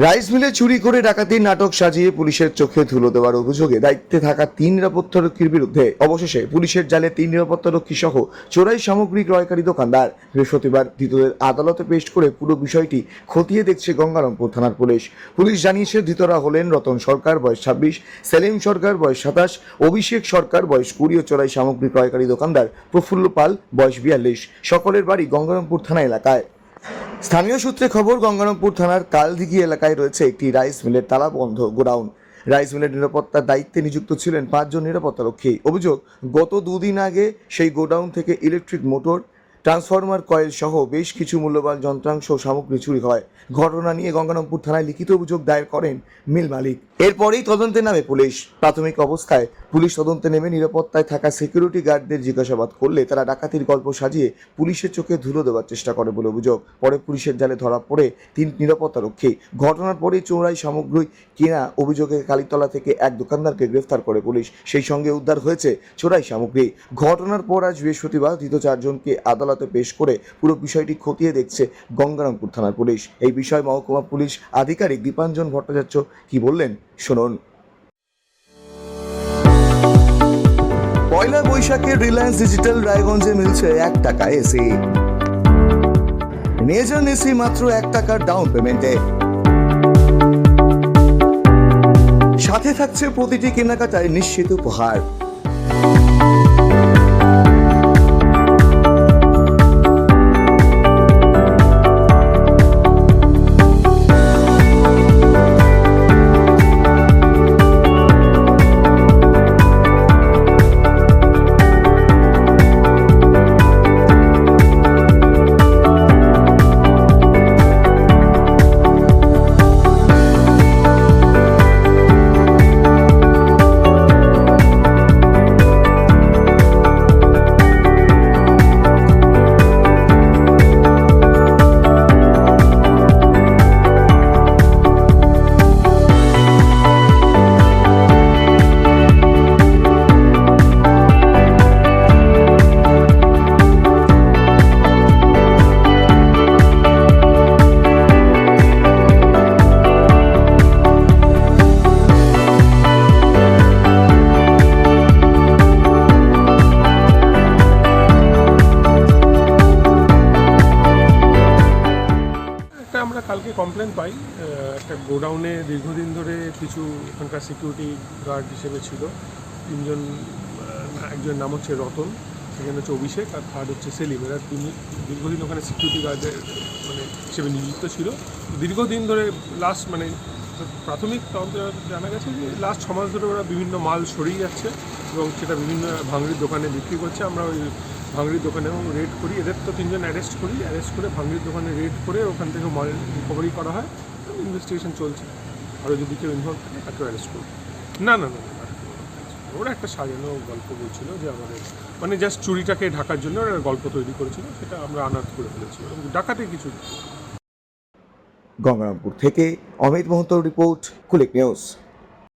Rice মিলে চুরি করে ডাকাতির নাটক সাজিয়ে পুলিশের চোখে ধুলো দেওয়ার অভিযোগে দায়িত্বে থাকা তিন নিরাপত্তারক্ষীর বিরুদ্ধে অবশেষে পুলিশের জালে তিন নিরাপত্তারক্ষী সহ চোরাই সামগ্রী ক্রয়কারী দোকানদার বৃহস্পতিবার ধৃতদের আদালতে পেশ করে পুরো বিষয়টি খতিয়ে দেখছে গঙ্গারামপুর থানার পুলিশ। পুলিশ জানিয়েছে ধৃতরা হলেন রতন সরকার, বয়স ছাব্বিশ, সেলিম সরকার, বয়স সাতাশ, অভিষেক সরকার, বয়স কুড়ি ও চোরাই সামগ্রী ক্রয়কারী দোকানদার প্রফুল্ল পাল, বয়স বিয়াল্লিশ। সকলের বাড়ি গঙ্গারামপুর থানা এলাকায়। স্থানীয় সূত্রে খবর, গঙ্গারামপুর থানার কালদিঘি এলাকায় রয়েছে একটি রাইস মিলের তালাবন্ধ গোডাউন। রাইস মিলের নিরাপত্তার দায়িত্বে নিযুক্ত ছিলেন পাঁচজন নিরাপত্তারক্ষী অভিযোগ, গত দুদিন আগে সেই গোডাউন থেকে ইলেকট্রিক মোটর, ট্রান্সফরমার, কয়েল সহ বেশ কিছু মূল্যবান যন্ত্রাংশ সামগ্রী চুরি হয়। ঘটনা নিয়ে গঙ্গারামপুর থানায় লিখিত অভিযোগ দায়ের করেন মিল মালিক। এরপরেই তদন্তে নামে পুলিশ। প্রাথমিক অবস্থায় পুলিশ তদন্তে নেমে নিরাপত্তায় থাকা সিকিউরিটি গার্ডদের জিজ্ঞাসাবাদ করলে তারা ডাকাতির গল্প সাজিয়ে পুলিশের চোখে ধুলো দেওয়ার চেষ্টা করে বলে অভিযোগ। পরে পুলিশের জালে ধরা পড়ে তিন নিরাপত্তারক্ষী ঘটনার পরে চোরাই সামগ্রী কেনা অভিযোগে কালীতলা থেকে এক দোকানদারকে গ্রেফতার করে পুলিশ। সেই সঙ্গে উদ্ধার হয়েছে চোরাই সামগ্রী। ঘটনার পর আজ বৃহস্পতিবার ধৃত চারজনকে আদালতে পেশ করে পুরো বিষয়টি খতিয়ে দেখছে গঙ্গারামপুর থানার পুলিশ। এই বিষয়ে মহকুমা পুলিশ আধিকারিক দীপাঞ্জন ভট্টাচার্য কি বললেন, শুনুন। বৈশাখে রিলায়েন্স ডিজিটাল রায়গঞ্জে মিলছে এক টাকা এসি। নিয়ে এসি মাত্র এক টাকার ডাউন পেমেন্টে সাথে থাকছে প্রতিটি কেনাকাটায় নিশ্চিত উপহার। কালকে কমপ্লেন পাই একটা গোডাউনে দীর্ঘদিন ধরে কিছু ওখানকার সিকিউরিটি গার্ড হিসেবে ছিল। তিনজন আহ, একজন নাম হচ্ছে রতন সেখানে হচ্ছে অভিষেক আর থার্ড হচ্ছে সেলিম। এরা তিনি দীর্ঘদিন ওখানে সিকিউরিটি গার্ডের মানে হিসেবে নিযুক্ত ছিল। দীর্ঘদিন ধরে লাস্ট মানে প্রাথমিক তদন্তে জানা গেছে যে লাস্ট ছ মাস ধরে ওরা বিভিন্ন মাল সরিয়ে যাচ্ছে এবং সেটা বিভিন্ন ভাঙড়ির দোকানে বিক্রি করছে। আমরা ওই ভাঙড়ির দোকানেও রেড করি। এদের তো তিনজন অ্যারেস্ট করি। অ্যারেস্ট করে ভাঙড়ির দোকানে রেড করে ওখান থেকে মাল রিকভারি করা হয়। ইনভেস্টিগেশন চলছে। আরও যদি কেউ ইনভলভ থাকে, তাকেও অ্যারেস্ট করব। না না না ওরা একটা সাজানো গল্প বলছিল যে আমাদের মানে জাস্ট চুরিটাকে ঢাকার জন্য ওরা গল্প তৈরি করেছিল। সেটা আমরা আনাত করে ফেলেছি। এবং ডাকাতে কিছু। গঙ্গারামপুর থেকে অমিত মহন্তর রিপোর্ট, কুলিক নিউজ।